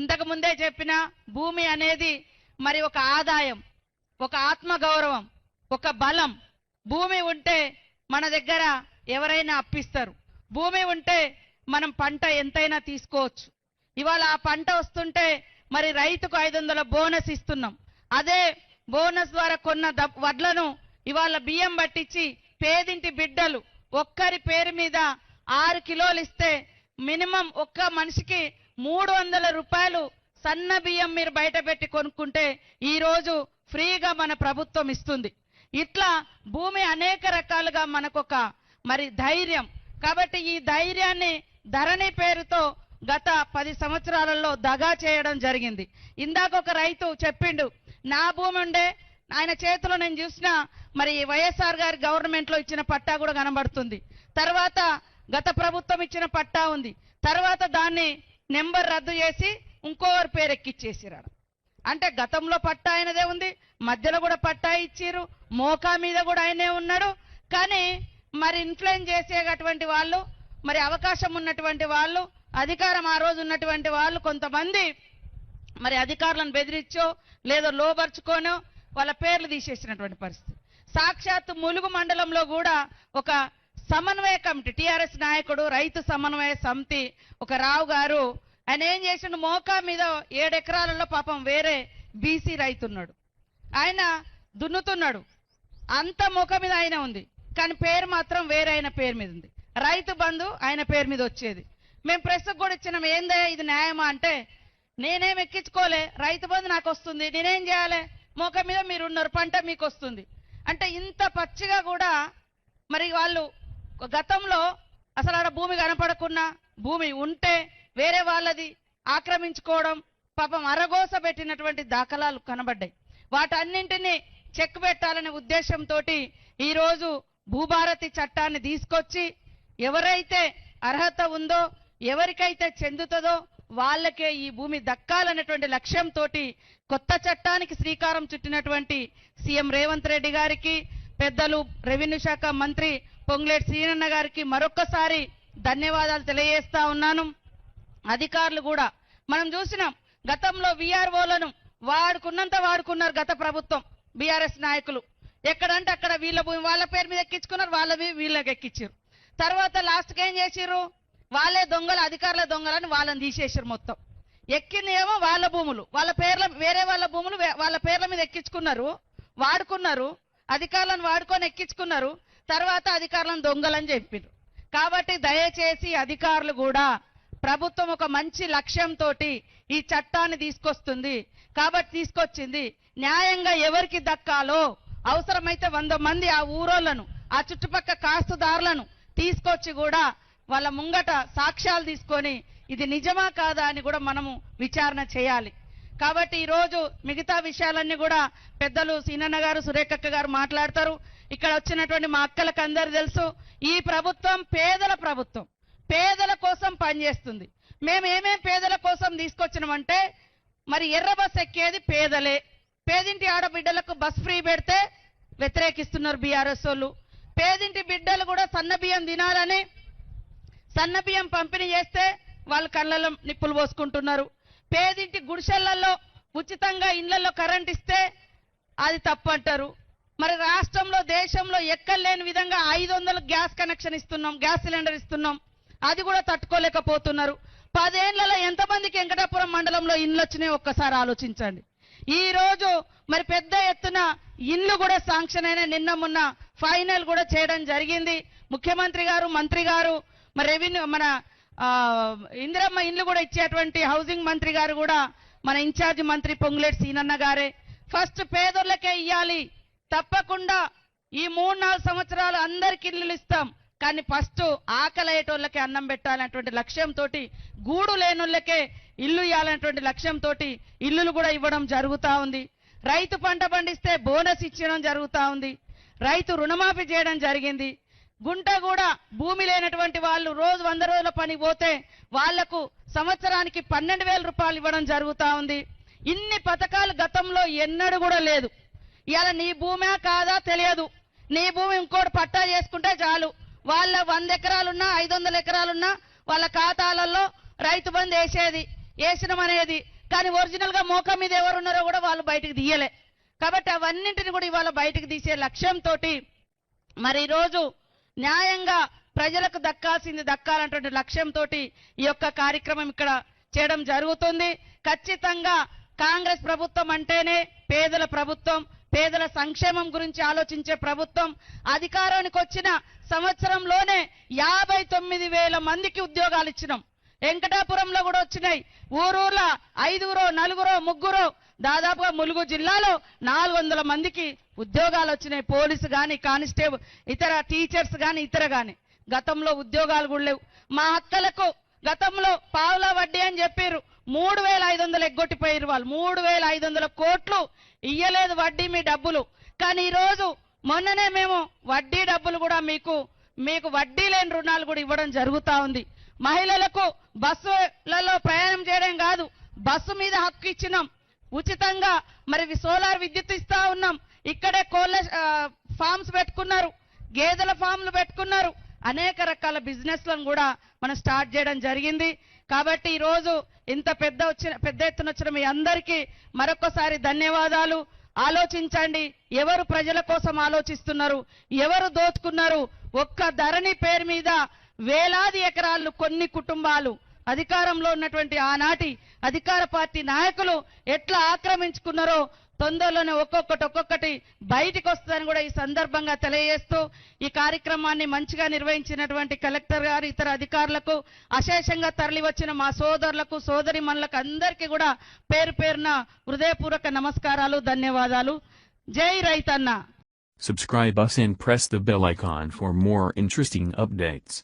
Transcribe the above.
ఇంతకు ముందే చెప్పిన భూమి అనేది మరి ఒక ఆదాయం ఒక ఆత్మగౌరవం ఒక బలం. భూమి ఉంటే మన దగ్గర ఎవరైనా అప్పిస్తారు. భూమి ఉంటే మనం పంట ఎంతైనా తీసుకోవచ్చు. ఇవాళ ఆ పంట వస్తుంటే మరి రైతుకు ఐదు వందల బోనస్ ఇస్తున్నాం. అదే బోనస్ ద్వారా కొన్న ద- వడ్లను ఇవాళ బియ్యం పట్టించి పేదింటి బిడ్డలు ఒక్కరి పేరు మీద ఆరు కిలోలు ఇస్తే మినిమం ఒక్క మనిషికి మూడు వందల రూపాయలు సన్న బియ్యం మీరు బయట పెట్టి కొనుక్కుంటే ఈరోజు ఫ్రీగా మన ప్రభుత్వం ఇస్తుంది. ఇట్లా భూమి అనేక రకాలుగా మనకొక మరి ధైర్యం. కాబట్టి ఈ ధైర్యాన్ని ధరణి పేరుతో గత పది సంవత్సరాలలో దగా చేయడం జరిగింది. ఇందాక ఒక రైతు చెప్పిండు నా భూమి ఉండే ఆయన చేతిలో నేను చూసిన మరి వైఎస్ఆర్ గారి గవర్నమెంట్లో ఇచ్చిన పట్టా కూడా కనబడుతుంది. తర్వాత గత ప్రభుత్వం ఇచ్చిన పట్టా ఉంది. తర్వాత దాన్ని నెంబర్ రద్దు చేసి ఇంకోరి పేరు ఎక్కిచ్చేసిరాడు. అంటే గతంలో పట్టా ఆయనదే ఉంది మధ్యలో కూడా పట్టా ఇచ్చిర్రు మోకా మీద కూడా ఆయనే ఉన్నాడు. కానీ మరి ఇన్ఫ్లుయెన్స్ చేసేటటువంటి వాళ్ళు మరి అవకాశం ఉన్నటువంటి వాళ్ళు అధికారం ఆ రోజు ఉన్నటువంటి వాళ్ళు కొంతమంది మరి అధికారులను బెదిరించో లేదో లోపరుచుకోనో వాళ్ళ పేర్లు తీసేసినటువంటి పరిస్థితి. సాక్షాత్ ములుగు మండలంలో కూడా ఒక సమన్వయ కమిటీ టిఆర్ఎస్ నాయకుడు రైతు సమన్వయ సమితి ఒక రావు గారు. ఆయన ఏం చేసిండు? మోకా మీద ఏడెకరాలలో పాపం వేరే బీసీ రైతు ఉన్నాడు. ఆయన దున్నుతున్నాడు. అంత మోక మీద ఆయన ఉంది. కానీ పేరు మాత్రం వేరే ఆయన పేరు మీద ఉంది. రైతు బంధు ఆయన పేరు మీద వచ్చేది. మేము ప్రెస్కు కూడా ఇచ్చినాం ఏందయ్యా ఇది న్యాయమా? అంటే నేనేం ఎక్కించుకోలే. రైతు బంధు నాకు వస్తుంది. నేనేం చేయాలి? మోక మీద మీరు ఉన్నారు పంట మీకు వస్తుంది. అంటే ఇంత పచ్చిగా కూడా మరి వాళ్ళు గతంలో అసలు ఆడ భూమి కనపడకున్నా భూమి ఉంటే వేరే వాళ్ళది ఆక్రమించుకోవడం పాపం అరగోస పెట్టినటువంటి దాఖలాలు కనబడ్డాయి. వాటన్నింటినీ చెక్ పెట్టాలనే ఉద్దేశంతో ఈరోజు భూభారతి చట్టాన్ని తీసుకొచ్చి ఎవరైతే అర్హత ఉందో ఎవరికైతే చెందుతుందో వాళ్ళకే ఈ భూమి దక్కాలనేటువంటి లక్ష్యంతో కొత్త చట్టానికి శ్రీకారం చుట్టినటువంటి సీఎం రేవంత్ రెడ్డి గారికి పెద్దలు రెవెన్యూ శాఖ మంత్రి పొంగులేటి శ్రీనన్న గారికి మరొక్కసారి ధన్యవాదాలు తెలియజేస్తా ఉన్నాను. అధికారులు కూడా మనం చూసినాం గతంలో విఆర్ఓలను వాడుకున్నంత వాడుకున్నారు గత ప్రభుత్వం బీఆర్ఎస్ నాయకులు. ఎక్కడంటే అక్కడ వీళ్ళ భూమి వాళ్ళ పేరు మీద ఎక్కించుకున్నారు వాళ్ళవి వీళ్ళకి ఎక్కించారు తర్వాత లాస్ట్కి ఏం చేసిర్రు? వాళ్ళే దొంగలు అధికారుల దొంగలని వాళ్ళని తీసేసారు మొత్తం. ఎక్కింది ఏమో వాళ్ళ భూములు వాళ్ళ పేర్ల వేరే వాళ్ళ భూములు వాళ్ళ పేర్ల మీద ఎక్కించుకున్నారు వాడుకున్నారు అధికారులను వాడుకొని ఎక్కించుకున్నారు. తర్వాత అధికారులను దొంగలని చెప్పిండ్రు. కాబట్టి దయచేసి అధికారులు కూడా ప్రభుత్వం ఒక మంచి లక్ష్యంతో ఈ చట్టాన్ని తీసుకొస్తుంది. కాబట్టి తీసుకొచ్చింది. న్యాయంగా ఎవరికి దక్కాలో అవసరమైతే వంద మంది ఆ ఊరోళ్ళను ఆ చుట్టుపక్క కాస్తుదారులను తీసుకొచ్చి కూడా వాళ్ళ ముంగట సాక్ష్యాలు తీసుకొని ఇది నిజమా కాదా అని కూడా మనము విచారణ చేయాలి. కాబట్టి ఈ రోజు మిగతా విషయాలన్నీ కూడా పెద్దలు సీనన్న గారు సురేఖక్క గారు మాట్లాడతారు. ఇక్కడ వచ్చినటువంటి మా అక్కలకు అందరు తెలుసు ఈ ప్రభుత్వం పేదల ప్రభుత్వం. పేదల కోసం పనిచేస్తుంది. మేము ఏమేం పేదల కోసం తీసుకొచ్చినామంటే మరి ఎర్ర బస్ ఎక్కేది పేదలే. పేదింటి ఆడబిడ్డలకు బస్ ఫ్రీ పెడితే వ్యతిరేకిస్తున్నారు బీఆర్ఎస్ వాళ్ళు. పేదింటి బిడ్డలు కూడా సన్న బియ్యం తినాలని సన్న బియ్యం పంపిణీ చేస్తే వాళ్ళు కళ్ళలో నిప్పులు పోసుకుంటున్నారు. పేదింటి గుడిసెళ్ళలో ఉచితంగా ఇళ్ళలో కరెంట్ ఇస్తే అది తప్పు అంటారు. మరి రాష్ట్రంలో దేశంలో ఎక్కలేని విధంగా ఐదు వందలు గ్యాస్ కనెక్షన్ ఇస్తున్నాం గ్యాస్ సిలిండర్ ఇస్తున్నాం. అది కూడా తట్టుకోలేకపోతున్నారు. పదేళ్ళలో ఎంతమందికి వెంకటాపురం మండలంలో ఇండ్లు వచ్చినాయి? ఒక్కసారి ఆలోచించండి. ఈ రోజు మరి పెద్ద ఎత్తున ఇల్లు కూడా శాంక్షన్ అయిన నిన్న మొన్న ఫైనల్ కూడా చేయడం జరిగింది. ముఖ్యమంత్రి గారు మంత్రి గారు మరి రెవెన్యూ మన ఇందిరమ్మ ఇండ్లు కూడా ఇచ్చేటువంటి హౌసింగ్ మంత్రి గారు కూడా మన ఇన్ఛార్జ్ మంత్రి పొంగులేటి సీనన్న గారే. ఫస్ట్ పేదోళ్ళకే ఇయ్యాలి. తప్పకుండా ఈ మూడు నాలుగు సంవత్సరాలు అందరికి ఇల్లులు ఇస్తాం. కానీ ఫస్ట్ ఆకలి అయ్యేటోళ్ళకి అన్నం పెట్టాలనేటువంటి లక్ష్యంతో గూడు లేనోళ్ళకే ఇల్లు ఇవ్వాలనేటువంటి లక్ష్యంతో ఇల్లులు కూడా ఇవ్వడం జరుగుతూ ఉంది. రైతు పంట పండిస్తే బోనస్ ఇచ్చడం జరుగుతూ ఉంది. రైతు రుణమాఫీ చేయడం జరిగింది. గుంట కూడా భూమి లేనటువంటి వాళ్ళు రోజు వంద రోజుల పని పోతే వాళ్ళకు సంవత్సరానికి పన్నెండు వేల రూపాయలు ఇవ్వడం జరుగుతూ ఉంది. ఇన్ని పథకాలు గతంలో ఎన్నడూ కూడా లేదు. ఇలా నీ భూమే కాదా తెలియదు. నీ భూమి ఇంకోటి పట్టా చేసుకుంటే చాలు. వాళ్ళ వంద ఎకరాలున్నా ఐదు వందల ఎకరాలున్నా వాళ్ళ ఖాతాలలో రైతు బంధు వేసేది వేసినం అనేది. కానీ ఒరిజినల్గా గా మీద ఎవరు ఉన్నారో కూడా వాళ్ళు బయటకు తీయలే. కాబట్టి అవన్నింటిని కూడా ఇవాళ బయటకు తీసే లక్ష్యంతో మరి ఈరోజు న్యాయంగా ప్రజలకు దక్కాల్సింది దక్కాలన్నటువంటి లక్ష్యంతో ఈ యొక్క కార్యక్రమం ఇక్కడ చేయడం జరుగుతుంది. ఖచ్చితంగా కాంగ్రెస్ ప్రభుత్వం అంటేనే పేదల ప్రభుత్వం పేదల సంక్షేమం గురించి ఆలోచించే ప్రభుత్వం అధికారానికి వచ్చిన సంవత్సరంలోనే యాభై తొమ్మిది వేల మందికి ఉద్యోగాలు ఇచ్చినాం. వెంకటాపురంలో కూడా వచ్చినాయి. ఊరూర్ల ఐదుగురో నలుగురో ముగ్గురో దాదాపుగా ములుగు జిల్లాలో నాలుగు వందల మందికి ఉద్యోగాలు వచ్చినాయి. పోలీసు కానీ కానిస్టేబుల్ ఇతర టీచర్స్ కానీ ఇతర కానీ గతంలో ఉద్యోగాలు కూడా లేవు. మా అక్కలకు గతంలో పావులా వడ్డీ అని చెప్పారు మూడు వేల ఐదు వందలు ఎగ్గొట్టిపోయారు వాళ్ళు. మూడు వేల ఐదు వందల కోట్లు ఇయ్యలేదు వడ్డీ మీ డబ్బులు. కానీ ఈరోజు మొన్ననే మేము వడ్డీ డబ్బులు కూడా మీకు మీకు వడ్డీ లేని రుణాలు కూడా ఇవ్వడం జరుగుతూ ఉంది. మహిళలకు బస్సులలో ప్రయాణం చేయడం కాదు బస్సు మీద హక్కు ఇచ్చినాం. ఉచితంగా మరి సోలార్ విద్యుత్ ఇస్తా ఉన్నాం. ఇక్కడే కోళ్ళ ఫామ్స్ ఫార్మ్స్ పెట్టుకున్నారు గేదెల ఫామ్లు పెట్టుకున్నారు. అనేక రకాల బిజినెస్లను కూడా మనం స్టార్ట్ చేయడం జరిగింది. కాబట్టి ఈరోజు ఇంత పెద్ద వచ్చిన పెద్ద ఎత్తున వచ్చిన మీ అందరికీ మరొకసారి ధన్యవాదాలు. ఆలోచించండి ఎవరు ప్రజల కోసం ఆలోచిస్తున్నారు ఎవరు దోచుకున్నారు? ఒక్క ధరణి పేరు మీద వేలాది ఎకరాలు కొన్ని కుటుంబాలు అధికారంలో ఉన్నటువంటి ఆనాటి అధికార పార్టీ నాయకులు ఎట్లా ఆక్రమించుకున్నారో తొందరలోనే ఒక్కొక్కటి ఒక్కొక్కటి బయటికి వస్తుందని కూడా ఈ సందర్భంగా తెలియజేస్తూ ఈ కార్యక్రమాన్ని మంచిగా నిర్వహించినటువంటి కలెక్టర్ గారు ఇతర అధికారులకు అశేషంగా తరలివచ్చిన మా సోదరులకు సోదరి మనులకు అందరికీ కూడా పేరు పేరున హృదయపూర్వక నమస్కారాలు ధన్యవాదాలు జై రైతన్న Subscribe us and press the bell icon for more interesting updates.